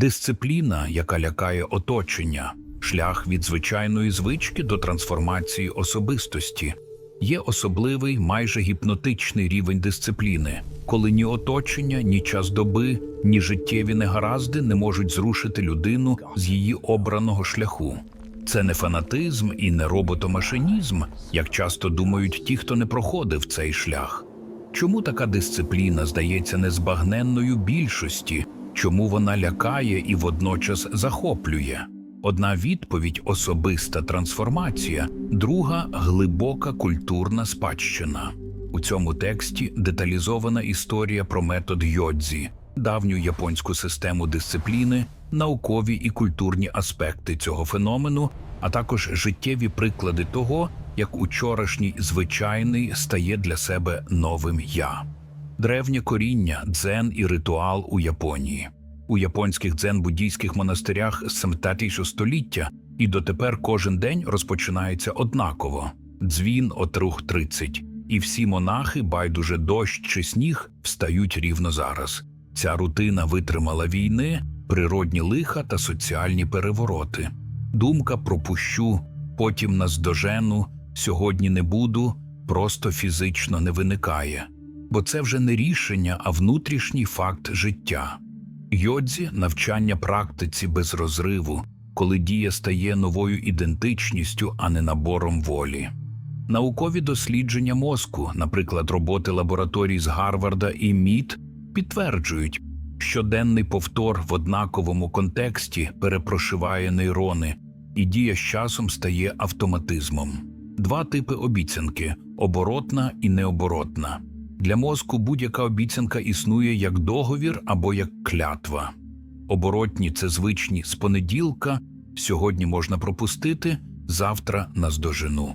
дисципліна, яка лякає оточення, шлях від звичайної звички до трансформації особистості. Є особливий, майже гіпнотичний рівень дисципліни, коли ні оточення, ні час доби, ні життєві негаразди не можуть зрушити людину з її обраного шляху. Це не фанатизм і не роботомашинізм, як часто думають ті, хто не проходив цей шлях. Чому така дисципліна здається незбагненною більшості? Чому вона лякає і водночас захоплює? Одна відповідь особиста трансформація, друга глибока культурна спадщина. У цьому тексті деталізована історія про метод йодзі, давню японську систему дисципліни, наукові і культурні аспекти цього феномену, а також життєві приклади того, як учорашній звичайний стає для себе новим я. Древнє коріння, дзен і ритуал у Японії. У японських дзен-буддійських монастирях з 17 століття і дотепер кожен день розпочинається однаково дзвін от рух 30, і всі монахи, байдуже дощ чи сніг, встають рівно зараз. Ця рутина витримала війни, природні лиха та соціальні перевороти. Думка пропущу, потім наздожену, сьогодні не буду, просто фізично не виникає. Бо це вже не рішення, а внутрішній факт життя. Йодзі навчання практиці без розриву, коли дія стає новою ідентичністю, а не набором волі. Наукові дослідження мозку, наприклад, роботи лабораторій з Гарварда і МІТ, підтверджують, щоденний повтор в однаковому контексті перепрошиває нейрони, і дія з часом стає автоматизмом. Два типи обіцянки оборотна і необоротна. Для мозку будь-яка обіцянка існує як договір або як клятва. Оборотні це звичні з понеділка, сьогодні можна пропустити, завтра наздожену.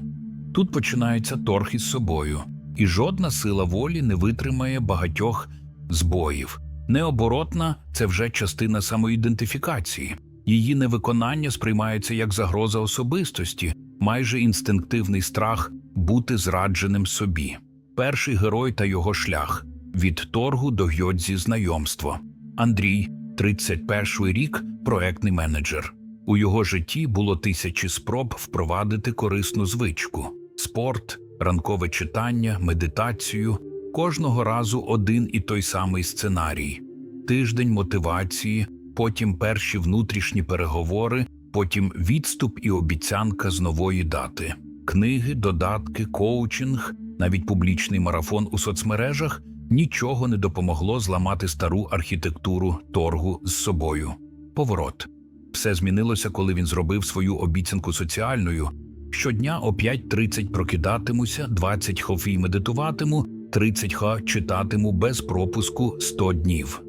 Тут починається торг із собою, і жодна сила волі не витримає багатьох збоїв. Необоротна це вже частина самоідентифікації. Її невиконання сприймається як загроза особистості, майже інстинктивний страх бути зрадженим собі. Перший герой та його шлях від торгу до гьодзі знайомство. Андрій, 31 рік, проектний менеджер. У його житті було тисячі спроб впровадити корисну звичку: спорт, ранкове читання, медитацію. Кожного разу один і той самий сценарій: тиждень мотивації, потім перші внутрішні переговори, потім відступ і обіцянка з нової дати, книги, додатки, коучинг, навіть публічний марафон у соцмережах нічого не допомогло зламати стару архітектуру торгу з собою. Поворот. Все змінилося, коли він зробив свою обіцянку соціальною. Щодня о 5.30 прокидатимуся, 20 хофій медитуватиму, 30 ха читатиму без пропуску 100 днів.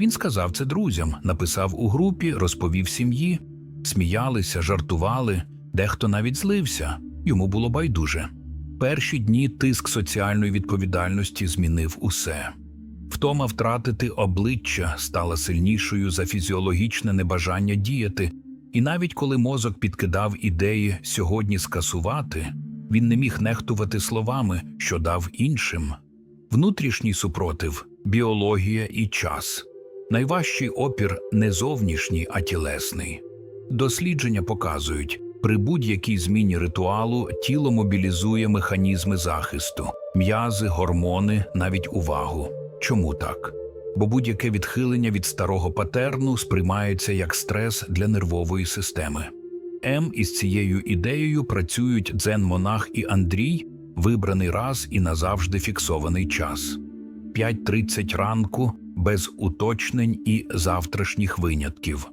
Він сказав це друзям, написав у групі, розповів сім'ї, сміялися, жартували, дехто навіть злився, йому було байдуже. Перші дні тиск соціальної відповідальності змінив усе. Втома втратити обличчя стала сильнішою за фізіологічне небажання діяти, і навіть коли мозок підкидав ідеї сьогодні скасувати, він не міг нехтувати словами, що дав іншим. Внутрішній супротив, біологія і час. Найважчий опір не зовнішній, а тілесний. Дослідження показують, при будь-якій зміні ритуалу тіло мобілізує механізми захисту, м'язи, гормони, навіть увагу. Чому так? Бо будь-яке відхилення від старого патерну сприймається як стрес для нервової системи. М із цією ідеєю працюють дзен-монах і Андрій, вибраний раз і назавжди фіксований час. 5.30 ранку без уточнень і завтрашніх винятків.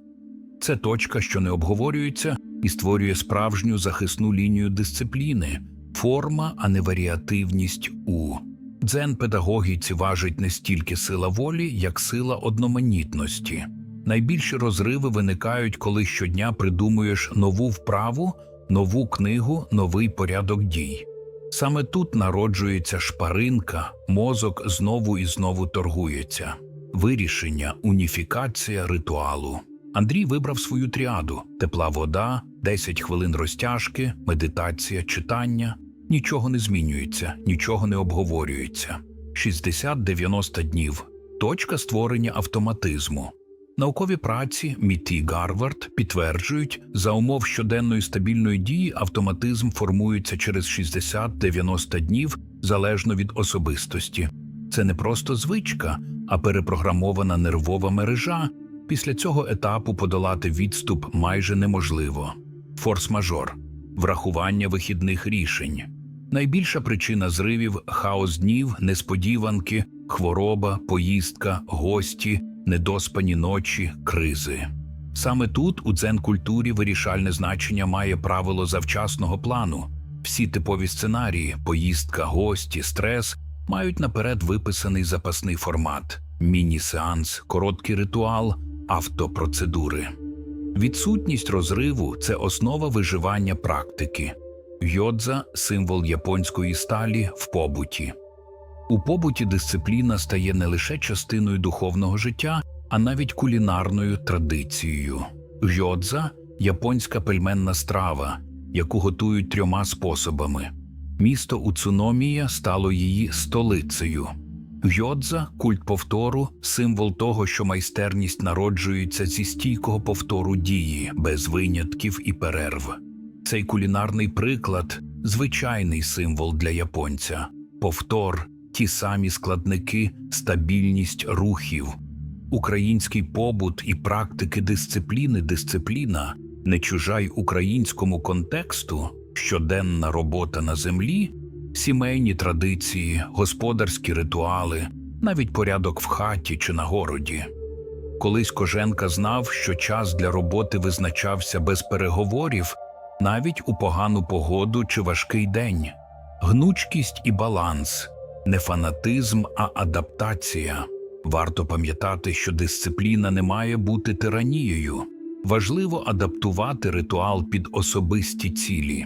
Це точка, що не обговорюється, і створює справжню захисну лінію дисципліни, форма, а не варіативність у. Дзен педагогіці важить не стільки сила волі, як сила одноманітності. Найбільші розриви виникають, коли щодня придумуєш нову вправу, нову книгу, новий порядок дій. Саме тут народжується шпаринка, мозок знову і знову торгується. Вирішення, уніфікація ритуалу. Андрій вибрав свою тріаду: тепла вода, 10 хвилин розтяжки, медитація, читання. Нічого не змінюється, нічого не обговорюється. 60-90 днів точка створення автоматизму. Наукові праці Міті Гарвард підтверджують, за умов щоденної стабільної дії автоматизм формується через 60-90 днів залежно від особистості. Це не просто звичка, а перепрограмована нервова мережа. Після цього етапу подолати відступ майже неможливо. Форс-мажор врахування вихідних рішень. Найбільша причина зривів хаос днів, несподіванки, хвороба, поїздка, гості, недоспані ночі, кризи. Саме тут у дзен-культурі вирішальне значення має правило завчасного плану. Всі типові сценарії поїздка, гості, стрес мають наперед виписаний запасний формат: міні-сеанс, короткий ритуал, автопроцедури. Відсутність розриву це основа виживання практики. Йодза символ японської сталі в побуті. У побуті дисципліна стає не лише частиною духовного життя, а навіть кулінарною традицією. Йодза японська пельменна страва, яку готують трьома способами. Місто Уцуномія стало її столицею. Йодза культ повтору, символ того, що майстерність народжується зі стійкого повтору дії, без винятків і перерв. Цей кулінарний приклад звичайний символ для японця, повтор, ті самі складники, стабільність рухів. Український побут і практики дисципліни дисципліна не чужа й українському контексту, щоденна робота на землі, сімейні традиції, господарські ритуали, навіть порядок в хаті чи на городі. Колись Коженка знав, що час для роботи визначався без переговорів навіть у погану погоду чи важкий день. Гнучкість і баланс, не фанатизм, а адаптація. Варто пам'ятати, що дисципліна не має бути тиранією. Важливо адаптувати ритуал під особисті цілі.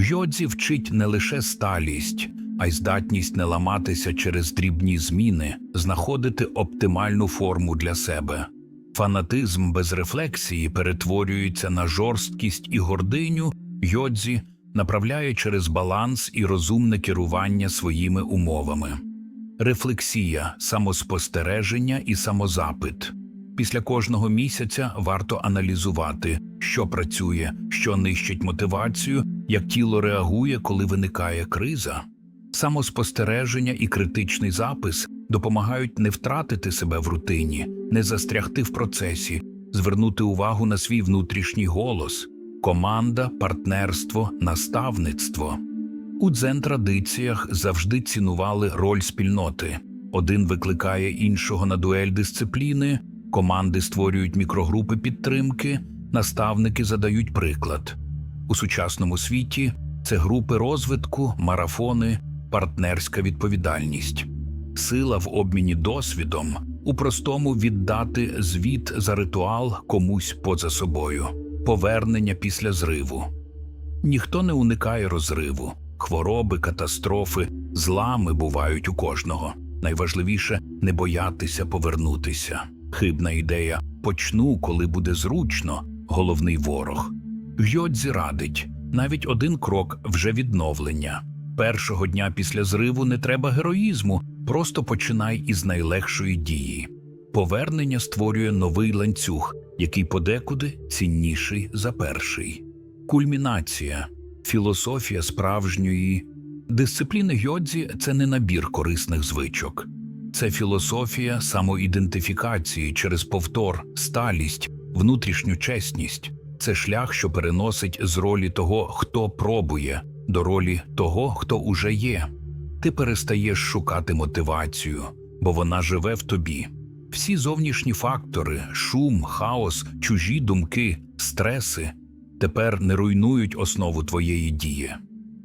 Йодзі вчить не лише сталість, а й здатність не ламатися через дрібні зміни, знаходити оптимальну форму для себе. Фанатизм без рефлексії перетворюється на жорсткість і гординю, йодзі направляє через баланс і розумне керування своїми умовами. Рефлексія, самоспостереження і самозапит. Після кожного місяця варто аналізувати, що працює, що нищить мотивацію, як тіло реагує, коли виникає криза. Самоспостереження і критичний запис допомагають не втратити себе в рутині, не застрягти в процесі, звернути увагу на свій внутрішній голос, команда, партнерство, наставництво. У дзен-традиціях завжди цінували роль спільноти. Один викликає іншого на дуель дисципліни, команди створюють мікрогрупи підтримки, наставники задають приклад. У сучасному світі це групи розвитку, марафони, партнерська відповідальність, сила в обміні досвідом, у простому віддати звіт за ритуал комусь поза собою, повернення після зриву. Ніхто не уникає розриву, хвороби, катастрофи, злами бувають у кожного. Найважливіше не боятися повернутися. Хибна ідея почну, коли буде зручно, головний ворог. Йодзі радить навіть один крок вже відновлення. Першого дня після зриву не треба героїзму, просто починай із найлегшої дії. Повернення створює новий ланцюг, який подекуди цінніший за перший. Кульмінація, філософія справжньої дисципліни йодзі це не набір корисних звичок, це філософія самоідентифікації через повтор, сталість, внутрішню чесність. Це шлях, що переносить з ролі того, хто пробує, до ролі того, хто уже є. Ти перестаєш шукати мотивацію, бо вона живе в тобі. Всі зовнішні фактори, шум, хаос, чужі думки, стреси тепер не руйнують основу твоєї дії.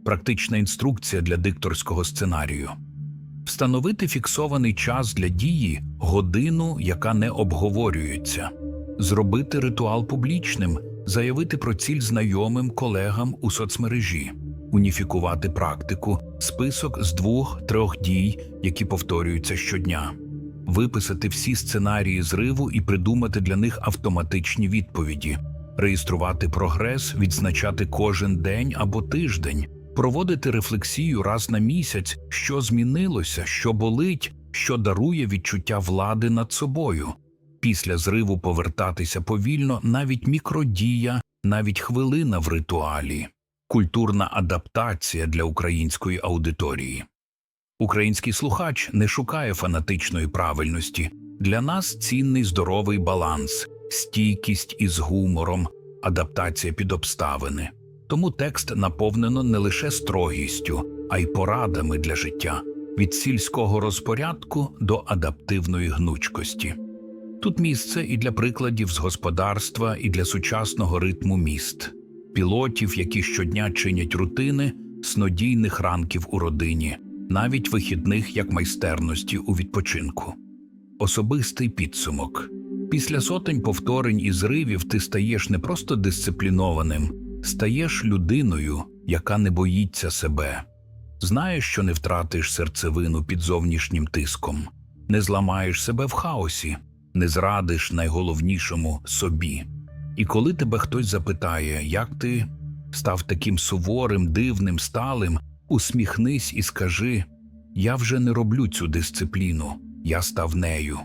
Практична інструкція для дикторського сценарію. Встановити фіксований час для дії, годину, яка не обговорюється, зробити ритуал публічним, заявити про ціль знайомим колегам у соцмережі, уніфікувати практику, список з двох-трьох дій, які повторюються щодня, виписати всі сценарії зриву і придумати для них автоматичні відповіді, реєструвати прогрес, відзначати кожен день або тиждень проводити рефлексію раз на місяць, що змінилося, що болить, що дарує відчуття влади над собою. Після зриву повертатися повільно навіть мікродія, навіть хвилина в ритуалі, культурна адаптація для української аудиторії. Український слухач не шукає фанатичної правильності. Для нас цінний здоровий баланс, стійкість із гумором, адаптація під обставини. Тому текст наповнено не лише строгістю, а й порадами для життя від сільського розпорядку до адаптивної гнучкості. Тут місце і для прикладів з господарства, і для сучасного ритму міст, пілотів, які щодня чинять рутини, снодійних ранків у родині, навіть вихідних як майстерності у відпочинку. Особистий підсумок. Після сотень повторень і зривів ти стаєш не просто дисциплінованим, стаєш людиною, яка не боїться себе. Знаєш, що не втратиш серцевину під зовнішнім тиском, не зламаєш себе в хаосі, не зрадиш найголовнішому собі. І коли тебе хтось запитає, як ти став таким суворим, дивним, сталим, усміхнись і скажи: Я вже не роблю цю дисципліну, я став нею.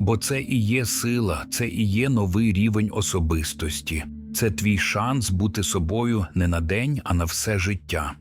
Бо це і є сила, це і є новий рівень особистості, це твій шанс бути собою не на день, а на все життя.